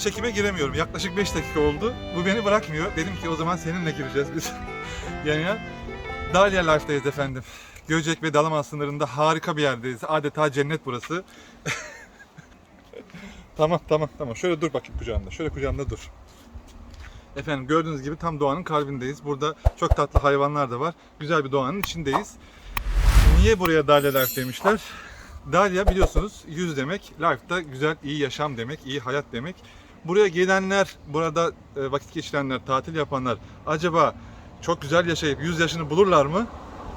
çekime giremiyorum. Yaklaşık 5 dakika oldu. Bu beni bırakmıyor. Dedim ki o zaman seninle gireceğiz biz. yani Dalia Life'dayız efendim. Göcek ve Dalaman sınırında harika bir yerdeyiz. Adeta cennet burası. tamam tamam tamam. Şöyle dur bakayım kucağımda. Şöyle kucağımda dur. Efendim gördüğünüz gibi tam doğanın kalbindeyiz. Burada çok tatlı hayvanlar da var. Güzel bir doğanın içindeyiz. Niye buraya Dalia Life demişler? Dalia biliyorsunuz yüz demek, life güzel, iyi yaşam demek, iyi hayat demek. Buraya gelenler, burada e, vakit geçirenler, tatil yapanlar acaba çok güzel yaşayıp 100 yaşını bulurlar mı?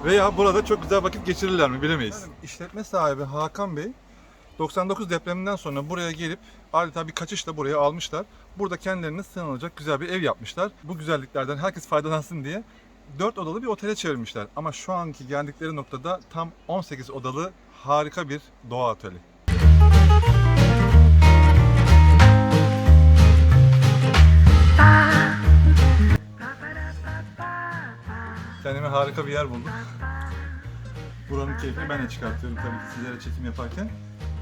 Veya burada çok güzel vakit geçirirler mi bilemeyiz. İşletme sahibi Hakan Bey 99 depreminden sonra buraya gelip adeta bir kaçışla buraya almışlar. Burada kendilerine sığınılacak güzel bir ev yapmışlar. Bu güzelliklerden herkes faydalansın diye 4 odalı bir otele çevirmişler. Ama şu anki geldikleri noktada tam 18 odalı harika bir doğa oteli. Kendime harika bir yer buldum. Buranın keyfini ben de çıkartıyorum tabii ki sizlere çekim yaparken.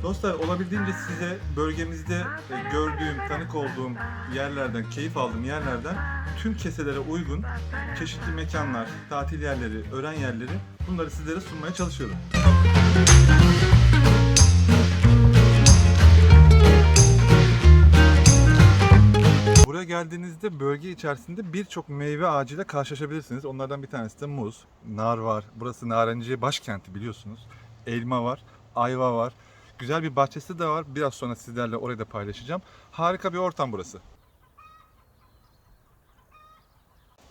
Dostlar olabildiğince size bölgemizde e, gördüğüm, tanık olduğum yerlerden, keyif aldığım yerlerden tüm keselere uygun çeşitli mekanlar, tatil yerleri, öğren yerleri bunları sizlere sunmaya çalışıyorum. Buraya geldiğinizde bölge içerisinde birçok meyve ağacıyla karşılaşabilirsiniz. Onlardan bir tanesi de muz, nar var. Burası narenciye başkenti biliyorsunuz. Elma var, ayva var. Güzel bir bahçesi de var. Biraz sonra sizlerle orayı da paylaşacağım. Harika bir ortam burası.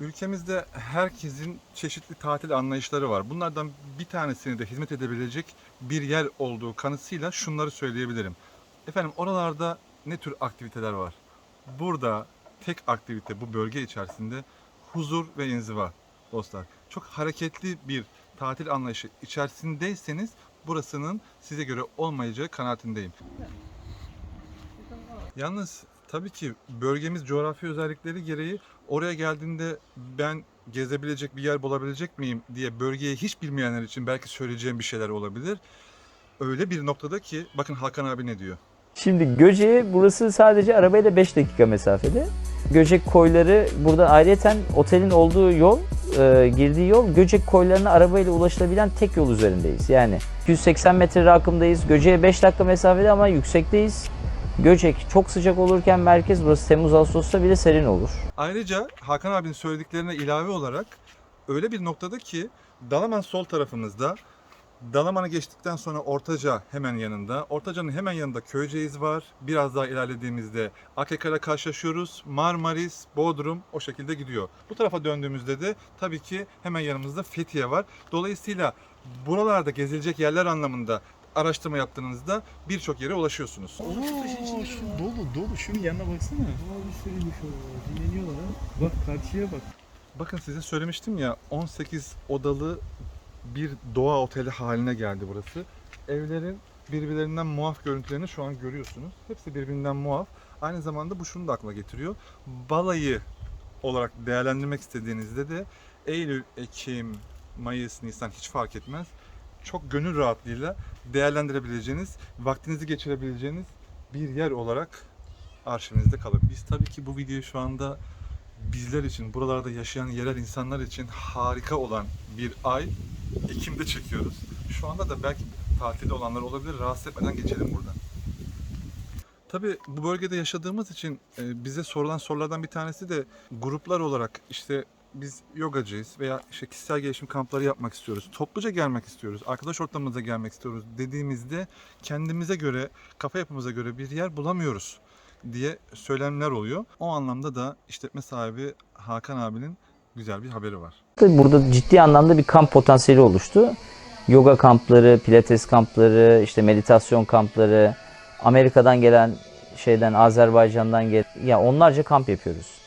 Ülkemizde herkesin çeşitli tatil anlayışları var. Bunlardan bir tanesini de hizmet edebilecek bir yer olduğu kanısıyla şunları söyleyebilirim. Efendim oralarda ne tür aktiviteler var? Burada tek aktivite bu bölge içerisinde huzur ve inziva dostlar. Çok hareketli bir tatil anlayışı içerisindeyseniz burasının size göre olmayacağı kanaatindeyim. Yalnız tabii ki bölgemiz coğrafi özellikleri gereği oraya geldiğinde ben gezebilecek bir yer bulabilecek miyim diye bölgeyi hiç bilmeyenler için belki söyleyeceğim bir şeyler olabilir. Öyle bir noktada ki bakın Hakan abi ne diyor. Şimdi Göcek'e burası sadece arabayla 5 dakika mesafede. Göcek koyları burada ayrıyeten otelin olduğu yol, e, girdiği yol Göcek koylarına arabayla ulaşılabilen tek yol üzerindeyiz. Yani 280 metre rakımdayız. Göcek'e 5 dakika mesafede ama yüksekteyiz. Göcek çok sıcak olurken merkez burası Temmuz Ağustos'ta bile serin olur. Ayrıca Hakan abinin söylediklerine ilave olarak öyle bir noktada ki Dalaman sol tarafımızda Dalaman'ı geçtikten sonra Ortaca hemen yanında. Ortaca'nın hemen yanında Köyceğiz var. Biraz daha ilerlediğimizde Akyaka'yla karşılaşıyoruz. Marmaris, Bodrum o şekilde gidiyor. Bu tarafa döndüğümüzde de tabii ki hemen yanımızda Fethiye var. Dolayısıyla buralarda gezilecek yerler anlamında araştırma yaptığınızda birçok yere ulaşıyorsunuz. Oo, şu dolu dolu şunun yanına baksana. Aa, bir sürüymüş o. Dinleniyorlar ha. Bak karşıya bak. Bakın size söylemiştim ya 18 odalı bir doğa oteli haline geldi burası. Evlerin birbirlerinden muaf görüntülerini şu an görüyorsunuz. Hepsi birbirinden muaf. Aynı zamanda bu şunu da akla getiriyor. Balayı olarak değerlendirmek istediğinizde de Eylül, Ekim, Mayıs, Nisan hiç fark etmez. Çok gönül rahatlığıyla değerlendirebileceğiniz, vaktinizi geçirebileceğiniz bir yer olarak arşivinizde kalır. Biz tabii ki bu videoyu şu anda bizler için, buralarda yaşayan yerel insanlar için harika olan bir ay Ekim'de çekiyoruz. Şu anda da belki tatilde olanlar olabilir. Rahatsız etmeden geçelim buradan. Tabii bu bölgede yaşadığımız için e, bize sorulan sorulardan bir tanesi de gruplar olarak işte biz yogacıyız veya işte kişisel gelişim kampları yapmak istiyoruz. Topluca gelmek istiyoruz. Arkadaş ortamımıza gelmek istiyoruz dediğimizde kendimize göre, kafa yapımıza göre bir yer bulamıyoruz diye söylemler oluyor. O anlamda da işletme sahibi Hakan abinin güzel bir haberi var. Tabii Burada ciddi anlamda bir kamp potansiyeli oluştu. Yoga kampları, pilates kampları, işte meditasyon kampları, Amerika'dan gelen şeyden Azerbaycan'dan gel ya onlarca kamp yapıyoruz.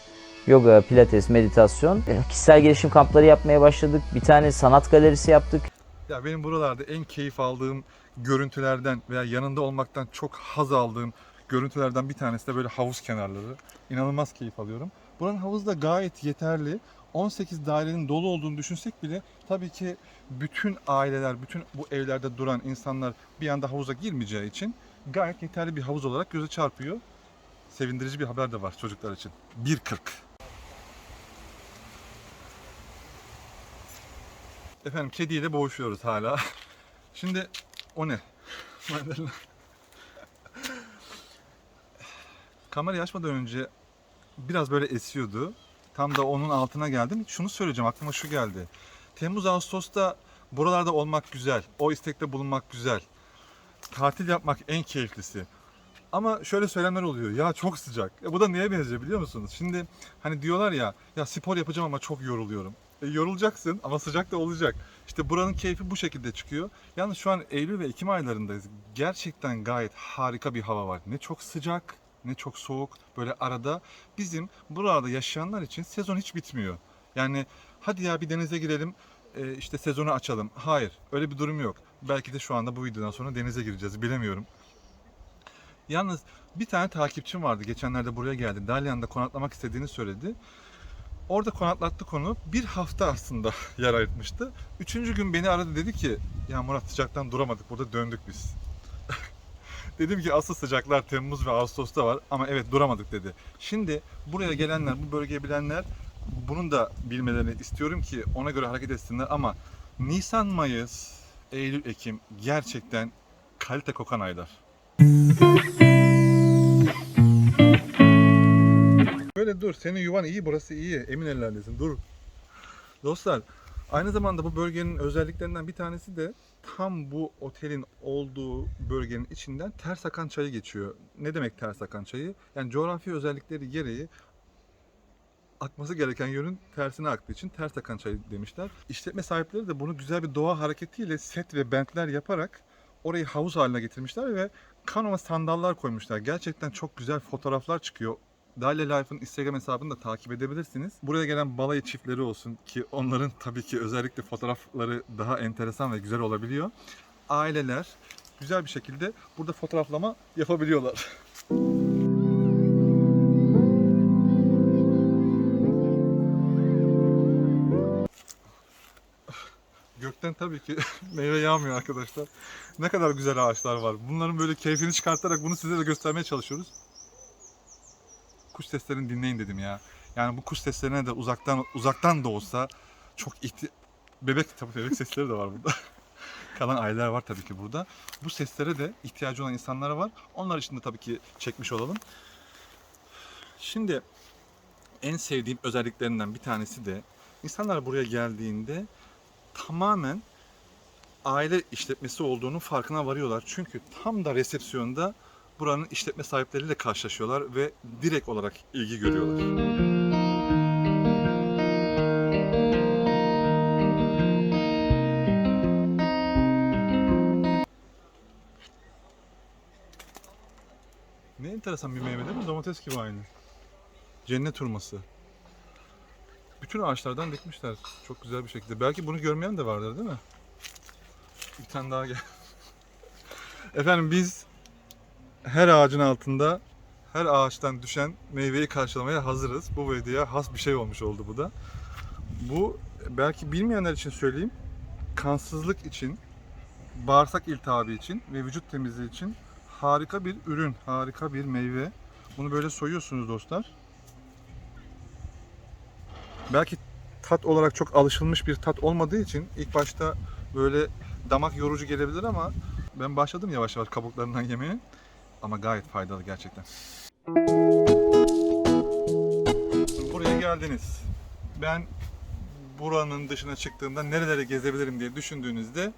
Yoga, pilates, meditasyon, E, kişisel gelişim kampları yapmaya başladık. Bir tane sanat galerisi yaptık. Ya benim buralarda en keyif aldığım görüntülerden veya yanında olmaktan çok haz aldığım görüntülerden bir tanesi de böyle havuz kenarları. İnanılmaz keyif alıyorum. Buranın havuzu da gayet yeterli. 18 dairenin dolu olduğunu düşünsek bile tabii ki bütün aileler, bütün bu evlerde duran insanlar bir anda havuza girmeyeceği için gayet yeterli bir havuz olarak göze çarpıyor. Sevindirici bir haber de var çocuklar için. 1.40. Efendim kediyle boğuşuyoruz hala. Şimdi o ne? Mandalina. Kamerayı açmadan önce biraz böyle esiyordu. Tam da onun altına geldim. Şunu söyleyeceğim aklıma şu geldi. Temmuz Ağustos'ta buralarda olmak güzel. O istekte bulunmak güzel. Tatil yapmak en keyiflisi. Ama şöyle söylemler oluyor. Ya çok sıcak. E bu da neye benziyor biliyor musunuz? Şimdi hani diyorlar ya ya spor yapacağım ama çok yoruluyorum. E, yorulacaksın ama sıcak da olacak. İşte buranın keyfi bu şekilde çıkıyor. Yalnız şu an Eylül ve Ekim aylarındayız. Gerçekten gayet harika bir hava var. Ne çok sıcak ne çok soğuk. Böyle arada bizim buralarda yaşayanlar için sezon hiç bitmiyor. Yani hadi ya bir denize girelim e, işte sezonu açalım. Hayır öyle bir durum yok. Belki de şu anda bu videodan sonra denize gireceğiz bilemiyorum. Yalnız bir tane takipçim vardı. Geçenlerde buraya geldi. Dalyan'da konaklamak istediğini söyledi. Orada konaklattık onu. Bir hafta aslında yer ayırtmıştı. Üçüncü gün beni aradı dedi ki ya Murat sıcaktan duramadık burada döndük biz. Dedim ki asıl sıcaklar Temmuz ve Ağustos'ta var ama evet duramadık dedi. Şimdi buraya gelenler, bu bölgeye bilenler bunun da bilmelerini istiyorum ki ona göre hareket etsinler ama Nisan, Mayıs, Eylül, Ekim gerçekten kalite kokan aylar. Böyle dur. Senin yuvan iyi, burası iyi. Emin ellerdesin. Dur. Dostlar, aynı zamanda bu bölgenin özelliklerinden bir tanesi de tam bu otelin olduğu bölgenin içinden ters akan çayı geçiyor. Ne demek ters akan çayı? Yani coğrafi özellikleri gereği akması gereken yönün tersine aktığı için ters akan çay demişler. İşletme sahipleri de bunu güzel bir doğa hareketiyle set ve bentler yaparak orayı havuz haline getirmişler ve kanoma sandallar koymuşlar. Gerçekten çok güzel fotoğraflar çıkıyor. Dalia Life'ın Instagram hesabını da takip edebilirsiniz. Buraya gelen balayı çiftleri olsun ki onların tabii ki özellikle fotoğrafları daha enteresan ve güzel olabiliyor. Aileler güzel bir şekilde burada fotoğraflama yapabiliyorlar. Gökten tabii ki meyve yağmıyor arkadaşlar. Ne kadar güzel ağaçlar var. Bunların böyle keyfini çıkartarak bunu size de göstermeye çalışıyoruz. Kuş seslerini dinleyin dedim ya. Yani bu kuş seslerine de uzaktan uzaktan da olsa çok ihti... Bebek tabii bebek sesleri de var burada. Kalan aileler var tabii ki burada. Bu seslere de ihtiyacı olan insanlara var. Onlar için de tabii ki çekmiş olalım. Şimdi en sevdiğim özelliklerinden bir tanesi de insanlar buraya geldiğinde tamamen aile işletmesi olduğunun farkına varıyorlar. Çünkü tam da resepsiyonda buranın işletme sahipleriyle karşılaşıyorlar ve direkt olarak ilgi görüyorlar. Ne enteresan bir meyve değil mi? Domates gibi aynı. Cennet hurması. Bütün ağaçlardan dikmişler. Çok güzel bir şekilde. Belki bunu görmeyen de vardır değil mi? Bir tane daha gel. Efendim biz her ağacın altında her ağaçtan düşen meyveyi karşılamaya hazırız. Bu videoya has bir şey olmuş oldu bu da. Bu belki bilmeyenler için söyleyeyim. Kansızlık için, bağırsak iltihabı için ve vücut temizliği için harika bir ürün, harika bir meyve. Bunu böyle soyuyorsunuz dostlar. Belki tat olarak çok alışılmış bir tat olmadığı için ilk başta böyle damak yorucu gelebilir ama ben başladım yavaş yavaş kabuklarından yemeye. Ama gayet faydalı gerçekten. Buraya geldiniz. Ben buranın dışına çıktığımda nerelere gezebilirim diye düşündüğünüzde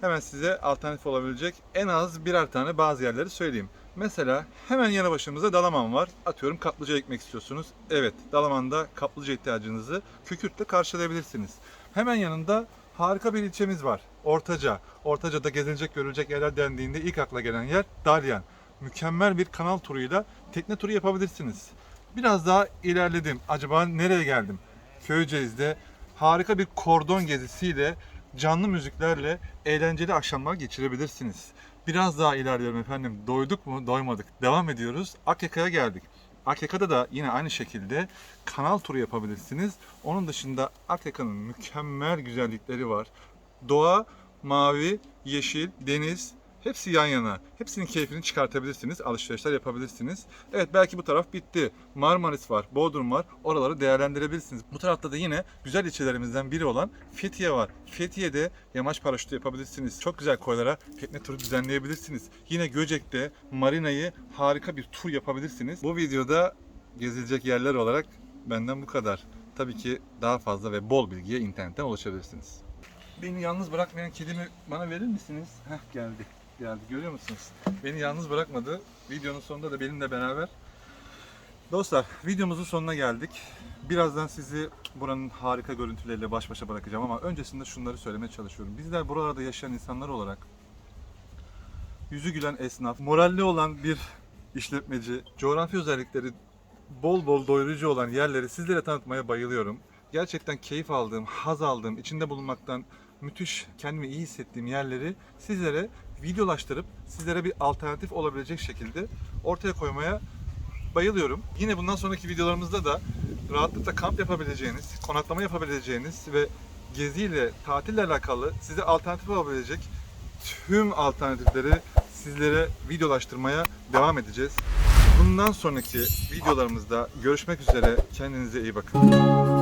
hemen size alternatif olabilecek en az birer tane bazı yerleri söyleyeyim. Mesela hemen yanı başımızda Dalaman var. Atıyorum kaplıca ekmek istiyorsunuz. Evet, Dalaman'da kaplıca ihtiyacınızı kükürtle karşılayabilirsiniz. Hemen yanında harika bir ilçemiz var. Ortaca. Ortaca'da gezilecek, görülecek yerler dendiğinde ilk akla gelen yer Dalyan. Mükemmel bir kanal turuyla tekne turu yapabilirsiniz. Biraz daha ilerledim. Acaba nereye geldim? Köyceğiz'de harika bir kordon gezisiyle canlı müziklerle eğlenceli akşamlar geçirebilirsiniz. Biraz daha ilerliyorum efendim. Doyduk mu? Doymadık. Devam ediyoruz. Akyaka'ya geldik. Akyaka'da da yine aynı şekilde kanal turu yapabilirsiniz. Onun dışında Akyaka'nın mükemmel güzellikleri var. Doğa, mavi, yeşil, deniz Hepsi yan yana. Hepsinin keyfini çıkartabilirsiniz. Alışverişler yapabilirsiniz. Evet belki bu taraf bitti. Marmaris var, Bodrum var. Oraları değerlendirebilirsiniz. Bu tarafta da yine güzel ilçelerimizden biri olan Fethiye var. Fethiye'de yamaç paraşütü yapabilirsiniz. Çok güzel koylara tekne turu düzenleyebilirsiniz. Yine Göcek'te marinayı harika bir tur yapabilirsiniz. Bu videoda gezilecek yerler olarak benden bu kadar. Tabii ki daha fazla ve bol bilgiye internetten ulaşabilirsiniz. Beni yalnız bırakmayan kedimi bana verir misiniz? Heh geldi. Geldi görüyor musunuz? Beni yalnız bırakmadı. Videonun sonunda da benimle beraber. Dostlar videomuzun sonuna geldik. Birazdan sizi buranın harika görüntüleriyle baş başa bırakacağım ama öncesinde şunları söylemeye çalışıyorum. Bizler buralarda yaşayan insanlar olarak yüzü gülen esnaf, moralli olan bir işletmeci, coğrafi özellikleri bol bol doyurucu olan yerleri sizlere tanıtmaya bayılıyorum. Gerçekten keyif aldığım, haz aldığım, içinde bulunmaktan müthiş kendimi iyi hissettiğim yerleri sizlere videolaştırıp sizlere bir alternatif olabilecek şekilde ortaya koymaya bayılıyorum. Yine bundan sonraki videolarımızda da rahatlıkla kamp yapabileceğiniz, konaklama yapabileceğiniz ve geziyle, tatille alakalı size alternatif olabilecek tüm alternatifleri sizlere videolaştırmaya devam edeceğiz. Bundan sonraki videolarımızda görüşmek üzere. Kendinize iyi bakın.